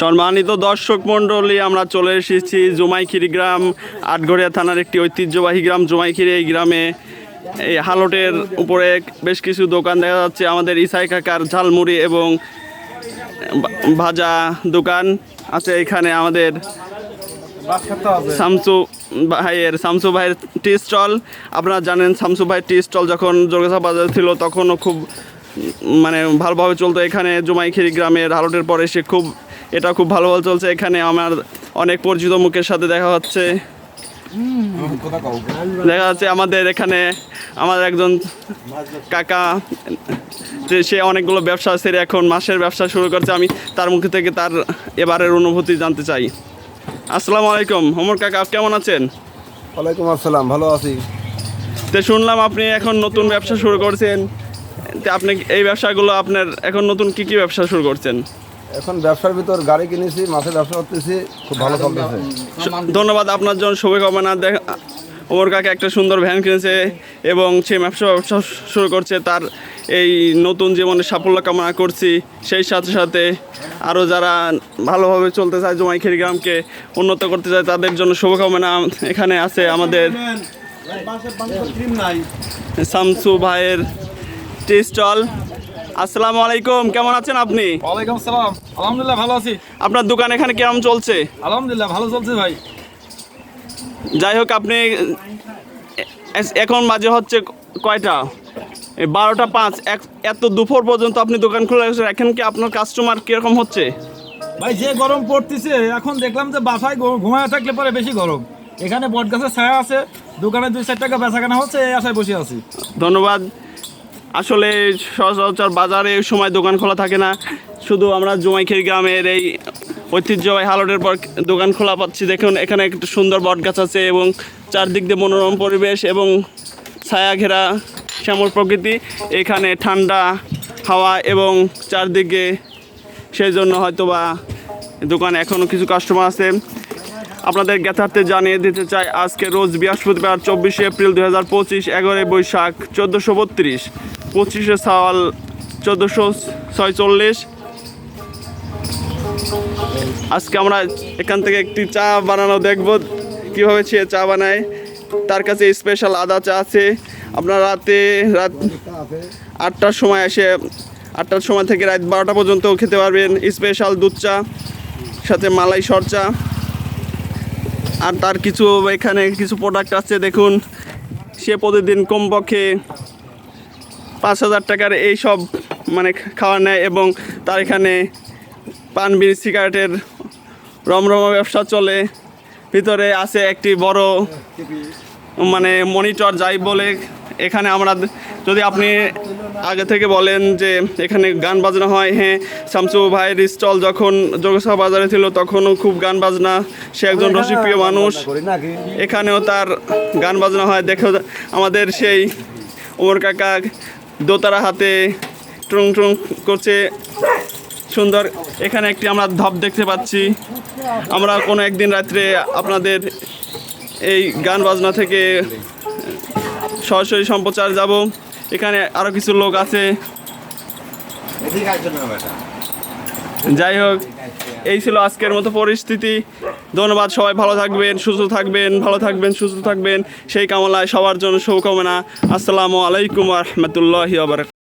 সম্মানিত দর্শক মণ্ডলী, আমরা চলে এসেছি জুমাইখিরি গ্রাম, আটঘরিয়া থানার একটি ঐতিহ্যবাহী গ্রাম, জুমাইখিরি এই গ্রামে। এই হালটের উপরে বেশ কিছু দোকান দেখা যাচ্ছে, আমাদের ইসাই কাকার ঝালমুড়ি এবং ভাজা দোকান আছে এখানে আমাদের শামসু ভাইয়ের শামসু ভাইয়ের টি স্টল। আপনারা জানেন, শামসু ভাইয়ের টি স্টল যখন জোরগাছা বাজার ছিল, তখনও খুব মানে ভালোভাবে চলতো। এখানে জুমাইখিরি গ্রামের হালটের পরে সে খুব এটা খুব ভালো ভালো চলছে। এখানে আমার অনেক পরিচিত মুখের সাথে দেখা হচ্ছে। দেখা যাচ্ছে আমাদের এখানে আমাদের একজন কাকা যে সে অনেকগুলো ব্যবসা সেরে এখন মাসের ব্যবসা শুরু করছে। আমি তার মুখ থেকে তার এবারের অনুভূতি জানতে চাই। আসসালামু আলাইকুম। হোমর কাকা কেমন আছেন? ওয়ালাইকুম আসসালাম ভালো আছি। তো শুনলাম আপনি এখন নতুন ব্যবসা শুরু করছেন। তো আপনি এই ব্যবসাগুলো আপনার এখন নতুন কি কি ব্যবসা শুরু করছেন? এখন ব্যবসার ভিতর গাড়ি কিনেছি মাছের ব্যবসা করতেছি খুব ভালো চলতেছে। ধন্যবাদ। আপনার জন্য শুভকামনা। দেখ ওমর কাকা একটা সুন্দর ভ্যান কিনেছে এবং সে ব্যবসা ব্যবসা শুরু করছে তার এই নতুন জীবনে সাফল্য কামনা করছি। সেই সাথে সাথে আরও যারা ভালোভাবে চলতে চায় জমাইখেরি গ্রামকে উন্নত করতে চায় তাদের জন্য শুভকামনা এখানে আছে আমাদের শামসু ভাইয়ের টি স্টল আসসালামু আলাইকুম কেমন আছেন আপনি? ওয়ালাইকুম সালাম। আলহামদুলিল্লাহ ভালো আছি। আপনার দোকান এখানে কেমন চলছে? আলহামদুলিল্লাহ ভালো চলছে ভাই। যাই হোক আপনি এখন মাঝে হচ্ছে কয়টা? বারোটা পাঁচ। এক এত দুপুর পর্যন্ত আপনি দোকান খুলে রেখেছেন এখন কি আপনার কাস্টমার কীরকম হচ্ছে? ভাই যে গরম পড়তেছে এখন দেখলাম যে বাসায় ঘুমায় থাকলে পরে বেশি গরম। এখানে বট গাছের ছায়া আছে দোকানে দুই চার টাকা বেচা কেনা হচ্ছে এই আশায় বসে আছি। ধন্যবাদ। আসলে সচরাচর বাজারে এই সময় দোকান খোলা থাকে না। শুধু আমরা জুমাইখির গ্রামের এই ঐতিহ্যবাহী হালটের পর দোকান খোলা পাচ্ছি। দেখুন, এখানে একটা সুন্দর বট গাছ আছে এবং চারদিক দিয়ে মনোরম পরিবেশ এবং ছায়া ঘেরা শ্যামল প্রকৃতি। এখানে ঠান্ডা হাওয়া এবং চারদিকে সেই জন্য হয়তোবা দোকানে এখনও কিছু কাস্টমার আছে। আপনাদের জ্ঞাতার্থে জানিয়ে দিতে চাই, আজকে রোজ বৃহস্পতিবার, চব্বিশে এপ্রিল দু হাজার পঁচিশ, এগারোই বৈশাখ, চোদ্দোশো বত্রিশ। পঁচিশে সাল চোদ্দোশো ছয়চল্লিশ। আজকে আমরা এখান থেকে একটি চা বানানো দেখব, কীভাবে সে চা বানায়। তার কাছে স্পেশাল আদা চা আছে। আপনার রাতে রাত আটটার সময় এসে, আটটার সময় থেকে রাত বারোটা পর্যন্ত খেতে পারবেন। স্পেশাল দুধ চা, সাথে মালাই সরচা আর তার কিছু এখানে কিছু প্রোডাক্ট আছে, দেখুন। সে প্রতিদিন কমপক্ষে পাঁচ হাজার টাকার এই সব মানে খাওয়া নেয় এবং তার এখানে পান বিড়ি সিগারেটের রমরমা ব্যবসা চলে। ভিতরে আছে একটি বড় মানে মনিটর যাই বলে। এখানে আমরা যদি আপনি আগে থেকে বলেন যে এখানে গান বাজনা হয় হ্যাঁ শামসু ভাইয়ের স্টল যখন জগসা বাজারে ছিল তখনও খুব গান বাজনা। সে একজন রসিকপ্রিয় মানুষ। এখানেও তার গান বাজনা হয়। দেখো আমাদের সেই ওমর কাকা দোতারা হাতে টুং টুং করছে। সুন্দর, এখানে একটি আমরা ধপ দেখতে পাচ্ছি। আমরা কোনো একদিন রাত্রে আপনাদের এই গান বাজনা থেকে সরাসরি সম্প্রচার যাব। এখানে আরও কিছু লোক আছে। যাই হোক, এই ছিল আজকের মতো পরিস্থিতি। ধন্যবাদ, সবাই ভালো থাকবেন, সুস্থ থাকবেন, ভালো থাকবেন, সুস্থ থাকবেন। সেই কামলায় সবার জন্য শুভকামনা। আসসালামু আলাইকুম রহমতুল্লাহি আবার